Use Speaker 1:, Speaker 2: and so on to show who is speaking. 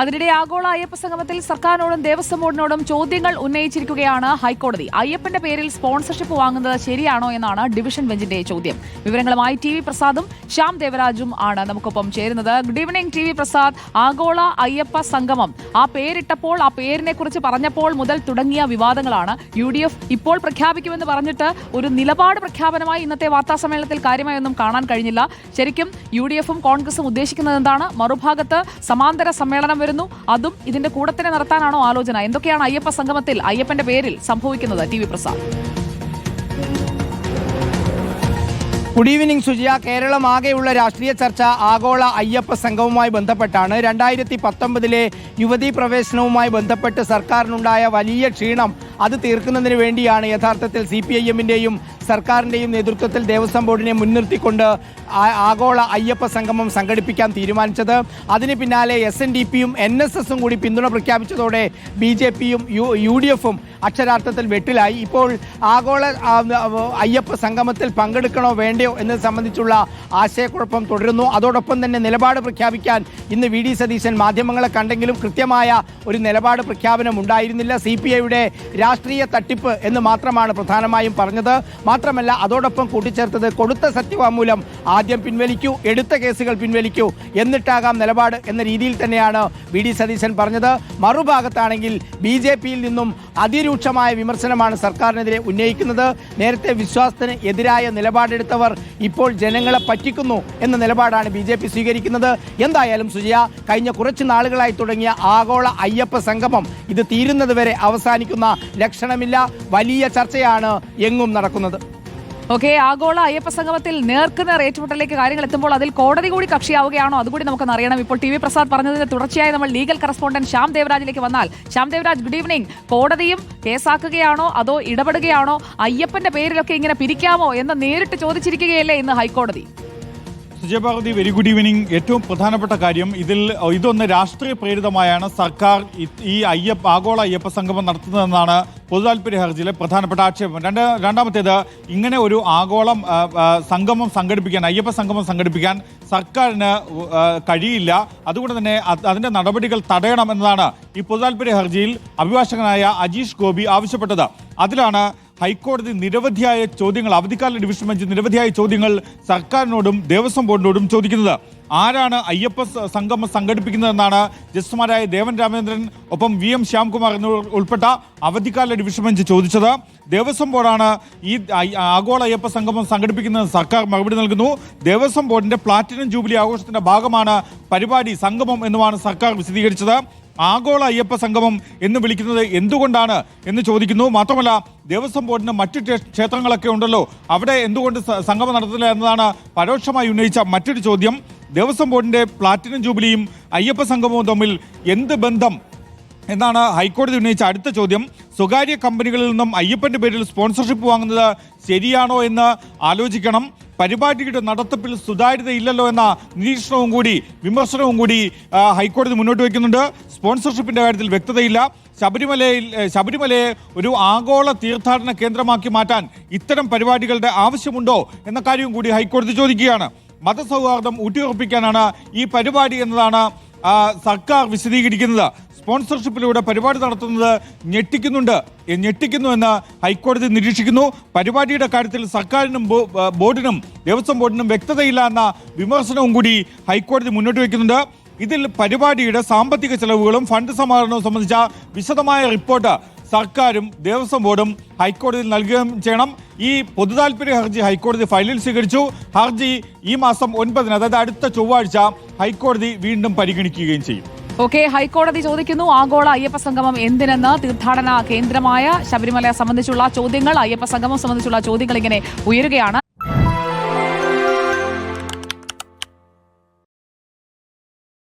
Speaker 1: അതിനിടെ ആഗോള അയ്യപ്പ സംഗമത്തിൽ സർക്കാരിനോടും ദേവസ്വം ബോർഡിനോടും ചോദ്യങ്ങൾ ഉന്നയിച്ചിരിക്കുകയാണ് ഹൈക്കോടതി. അയ്യപ്പന്റെ പേരിൽ സ്പോൺസർഷിപ്പ് വാങ്ങുന്നത് ശരിയാണോ എന്നാണ് ഡിവിഷൻ ബെഞ്ചിന്റെ ചോദ്യം. വിവരങ്ങളുമായി ടി വി പ്രസാദും ശ്യാം ദേവരാജും ആണ് നമുക്കൊപ്പം ചേരുന്നത്. Good evening T V Prasad. ആഗോള അയ്യപ്പ സംഗമം. ആ പേരിട്ടപ്പോൾ ആ പേരിനെ കുറിച്ച് പറഞ്ഞപ്പോൾ മുതൽ തുടങ്ങിയ വിവാദങ്ങളാണ്. യു ഡി എഫ് ഇപ്പോൾ പ്രഖ്യാപിക്കുമെന്ന് പറഞ്ഞിട്ട് ഒരു നിലപാട് പ്രഖ്യാപനമായി ഇന്നത്തെ വാർത്താ സമ്മേളനത്തിൽ കാര്യമായൊന്നും കാണാൻ കഴിഞ്ഞില്ല. ശരിക്കും യു ഡി എഫും കോൺഗ്രസും ഉദ്ദേശിക്കുന്നത് എന്താണ്? മറുഭാഗത്ത് സമാന്തര സമ്മേളനം വരുന്നു. അതും ഇതിന്റെ കൂടെ തന്നെ നടത്താനാണോ ആലോചന? എന്തൊക്കെയാണ് അയ്യപ്പ സംഗമത്തിൽ അയ്യപ്പന്റെ പേരിൽ സംഭവിക്കുന്നത്? T V Prasad.
Speaker 2: Good evening Sujiya. കേരളമാകെയുള്ള രാഷ്ട്രീയ ചർച്ച ആഗോള അയ്യപ്പ സംഘവുമായി ബന്ധപ്പെട്ടാണ്. രണ്ടായിരത്തി പത്തൊമ്പതിലെ യുവതീ പ്രവേശനവുമായി ബന്ധപ്പെട്ട് സർക്കാരിനുണ്ടായ വലിയ ക്ഷീണം അത് തീർക്കുന്നതിന് വേണ്ടിയാണ് യഥാർത്ഥത്തിൽ സി പി ഐ എമ്മിന്റെയും സർക്കാരിന്റെയും നേതൃത്വത്തിൽ ദേവസ്വം ബോർഡിനെ മുൻനിർത്തിക്കൊണ്ട് ആഗോള അയ്യപ്പ സംഗമം സംഘടിപ്പിക്കാൻ തീരുമാനിച്ചത്. അതിന് പിന്നാലെ എസ് എൻ ഡി പിയും എൻ എസ് എസും കൂടി പിന്തുണ പ്രഖ്യാപിച്ചതോടെ ബി ജെ പിയും യു യു ഡി എഫും അക്ഷരാർത്ഥത്തിൽ വെട്ടിലായി. ഇപ്പോൾ ആഗോള അയ്യപ്പ സംഗമത്തിൽ പങ്കെടുക്കണോ വേണ്ടയോ എന്നത് സംബന്ധിച്ചുള്ള ആശയക്കുഴപ്പം തുടരുന്നു. അതോടൊപ്പം തന്നെ നിലപാട് പ്രഖ്യാപിക്കാൻ ഇന്ന് വി ഡി സതീശൻ മാധ്യമങ്ങളെ കണ്ടെങ്കിലും കൃത്യമായ ഒരു നിലപാട് പ്രഖ്യാപനം ഉണ്ടായിരുന്നില്ല സി പി ഐയുടെ രാഷ്ട്രീയ തട്ടിപ്പ് എന്ന് മാത്രമാണ് പ്രധാനമായും പറഞ്ഞത്. മാത്രമല്ല അതോടൊപ്പം കൂട്ടിച്ചേർത്തത് കൊടുത്ത സത്യവാങ്മൂലം ആദ്യം പിൻവലിക്കൂ എടുത്ത കേസുകൾ പിൻവലിക്കൂ എന്നിട്ടാകാം നിലപാട് എന്ന രീതിയിൽ തന്നെയാണ് വി ഡി സതീശൻ പറഞ്ഞത്. മറുഭാഗത്താണെങ്കിൽ ബി ജെ പിയിൽ നിന്നും അതിരൂക്ഷമായ വിമർശനമാണ് സർക്കാരിനെതിരെ ഉന്നയിക്കുന്നത്. നേരത്തെ വിശ്വാസത്തിന് എതിരായ നിലപാടെടുത്തവർ ഇപ്പോൾ ജനങ്ങളെ പറ്റിക്കുന്നു എന്ന നിലപാടാണ് ബി ജെ പി സ്വീകരിക്കുന്നത്. എന്തായാലും സുജയ കഴിഞ്ഞ കുറച്ച് നാളുകളായി തുടങ്ങിയ ആഗോള അയ്യപ്പ സംഗമം ഇത് തീരുന്നത് വരെ അവസാനിക്കുന്ന ലക്ഷണമില്ല. വലിയ ചർച്ചയാണ് എങ്ങും നടക്കുന്നത്.
Speaker 1: ഓക്കെ ആഗോള അയ്യപ്പ സംഗമത്തിൽ നേർക്കുന്ന ഏറ്റുമുട്ടലിലേക്ക് കാര്യങ്ങൾ എത്തുമ്പോൾ അതിൽ കോടതി കൂടി കക്ഷിയാവുകയാണോ? അതുകൂടി നമുക്കൊന്ന് അറിയണം. ഇപ്പോൾ ടി വി പ്രസാദ് പറഞ്ഞതിന് തുടർച്ചയായി നമ്മൾ ലീഗൽ കറസ്പോണ്ടന്റ് ശ്യാം ദേവരാജിലേക്ക് വന്നാൽ. Shyam Devaraj good evening. കോടതിയും കേസാക്കുകയാണോ? അതോ ഇടപെടുകയാണോ? അയ്യപ്പന്റെ പേരിലൊക്കെ ഇങ്ങനെ പിരിക്കാമോ എന്ന് നേരിട്ട് ചോദിച്ചിരിക്കുകയല്ലേ ഇന്ന് ഹൈക്കോടതി?
Speaker 3: സുജയഭാരതി വെരി ഗുഡ് ഈവനിങ് ഏറ്റവും പ്രധാനപ്പെട്ട കാര്യം ഇതിൽ ഇതൊന്ന് രാഷ്ട്രീയ പ്രേരിതമായാണ് സർക്കാർ ഈ അയ്യപ്പ ആഗോള അയ്യപ്പ സംഗമം നടത്തുന്നതെന്നാണ് പൊതുതാൽപര്യ ഹർജിയിലെ പ്രധാനപ്പെട്ട ആക്ഷേപം. രണ്ട് രണ്ടാമത്തേത് ഇങ്ങനെ ഒരു ആഗോളം സംഗമം സംഘടിപ്പിക്കാൻ അയ്യപ്പ സംഗമം സംഘടിപ്പിക്കാൻ സർക്കാരിന് കഴിയില്ല. അതുകൊണ്ട് തന്നെ അതിന്റെ നടപടികൾ തടയണം എന്നതാണ് ഈ പൊതുതാൽപര്യ ഹർജിയിൽ അഭിഭാഷകനായ അജീഷ് ഗോപി ആവശ്യപ്പെട്ടത്. അതിലാണ് ഹൈക്കോടതി നിരവധിയായ ചോദ്യങ്ങൾ അവധിക്കാല ഡിവിഷൻ ബെഞ്ച് നിരവധിയായ ചോദ്യങ്ങൾ സർക്കാരിനോടും ദേവസ്വം ബോർഡിനോടും ചോദിക്കുന്നത്. ആരാണ് അയ്യപ്പ സംഗമം സംഘടിപ്പിക്കുന്നതെന്നാണ് ജസ്റ്റിസുമാരായ ദേവൻ രാമേന്ദ്രൻ ഒപ്പം വി എം ശ്യാംകുമാർ എന്നിവർ ഉൾപ്പെട്ട അവധിക്കാല ഡിവിഷൻ ബെഞ്ച് ചോദിച്ചത്. ദേവസ്വം ബോർഡാണ് ഈ ആഗോള അയ്യപ്പ സംഗമം സംഘടിപ്പിക്കുന്നത് സർക്കാർ മറുപടി നൽകുന്നു. ദേവസ്വം ബോർഡിന്റെ പ്ലാറ്റിനം ജൂബിലി ആഘോഷത്തിന്റെ ഭാഗമാണ് പരിപാടി സംഗമം എന്നുമാണ് സർക്കാർ വിശദീകരിച്ചത്. ആഗോള അയ്യപ്പ സംഗമം എന്ന് വിളിക്കുന്നത് എന്തുകൊണ്ടാണ് എന്ന് ചോദിക്കുന്നു. മാത്രമല്ല ദേവസ്വം ബോർഡിന് മറ്റു ക്ഷേത്രങ്ങളൊക്കെ ഉണ്ടല്ലോ. അവിടെ എന്തുകൊണ്ട് സംഗമം നടത്തില്ല എന്നതാണ് പരോക്ഷമായി ഉന്നയിച്ച മറ്റൊരു ചോദ്യം. ദേവസ്വം ബോർഡിന്റെ പ്ലാറ്റിനം ജൂബിലിയും അയ്യപ്പ സംഗമവും തമ്മിൽ എന്ത് ബന്ധം എന്നാണ് ഹൈക്കോടതി ഉന്നയിച്ച അടുത്ത ചോദ്യം. സ്വകാര്യ കമ്പനികളിൽ നിന്നും അയ്യപ്പന്റെ പേരിൽ സ്പോൺസർഷിപ്പ് വാങ്ങുന്നത് ശരിയാണോ എന്ന് ആലോചിക്കണം. പരിപാടിയുടെ നടത്തിപ്പിൽ സുതാര്യതയില്ലല്ലോ എന്ന നിരീക്ഷണവും കൂടി വിമർശനവും കൂടി ഹൈക്കോടതി മുന്നോട്ട് വയ്ക്കുന്നുണ്ട്. സ്പോൺസർഷിപ്പിന്റെ കാര്യത്തിൽ വ്യക്തതയില്ല. ശബരിമലയിൽ ശബരിമലയെ ഒരു ആഗോള തീർത്ഥാടന കേന്ദ്രമാക്കി മാറ്റാൻ ഇത്തരം പരിപാടികളുടെ ആവശ്യമുണ്ടോ എന്ന കാര്യവും കൂടി ഹൈക്കോടതി ചോദിക്കുകയാണ്. മതസൗഹാർദ്ദം ഊട്ടിയുറപ്പിക്കാനാണ് ഈ പരിപാടി എന്നതാണ് സർക്കാർ വിശദീകരിക്കുന്നത്. സ്പോൺസർഷിപ്പിലൂടെ പരിപാടി നടത്തുന്നത് ഞെട്ടിക്കുന്നുണ്ട് എ, ഞെട്ടിക്കുന്നു എന്ന് ഹൈക്കോടതി നിരീക്ഷിക്കുന്നു. പരിപാടിയുടെ കാര്യത്തിൽ സർക്കാരിനും ബോർഡിനും ദേവസ്വം ബോർഡിനും വ്യക്തതയില്ല എന്ന വിമർശനവും കൂടി ഹൈക്കോടതി മുന്നോട്ട് വയ്ക്കുന്നുണ്ട്. ഇതിൽ പരിപാടിയുടെ സാമ്പത്തിക ചെലവുകളും ഫണ്ട് സമാഹരണവും സംബന്ധിച്ച വിശദമായ റിപ്പോർട്ട് സർക്കാരും ദേവസ്വം ബോർഡും ഹൈക്കോടതിയിൽ നൽകുകയും ചെയ്യണം. ഈ പൊതുതാൽപര്യ ഹർജി ഹൈക്കോടതി ഫയലിൽ സ്വീകരിച്ചു. ഹർജി ഈ മാസം ഒൻപതിന് അതായത് അടുത്ത ചൊവ്വാഴ്ച ഹൈക്കോടതി വീണ്ടും പരിഗണിക്കുകയും ചെയ്യും.
Speaker 1: ഓക്കെ ഹൈക്കോടതി ചോദിക്കുന്നു ആഗോള അയ്യപ്പ സംഗമം എന്തിനെന്ന് തീർത്ഥാടന കേന്ദ്രമായ ശബരിമല സംബന്ധിച്ചുള്ള ചോദ്യങ്ങൾ അയ്യപ്പ സംഗമം സംബന്ധിച്ചുള്ള ചോദ്യങ്ങൾ ഇങ്ങനെ ഉയരുകയാണ്.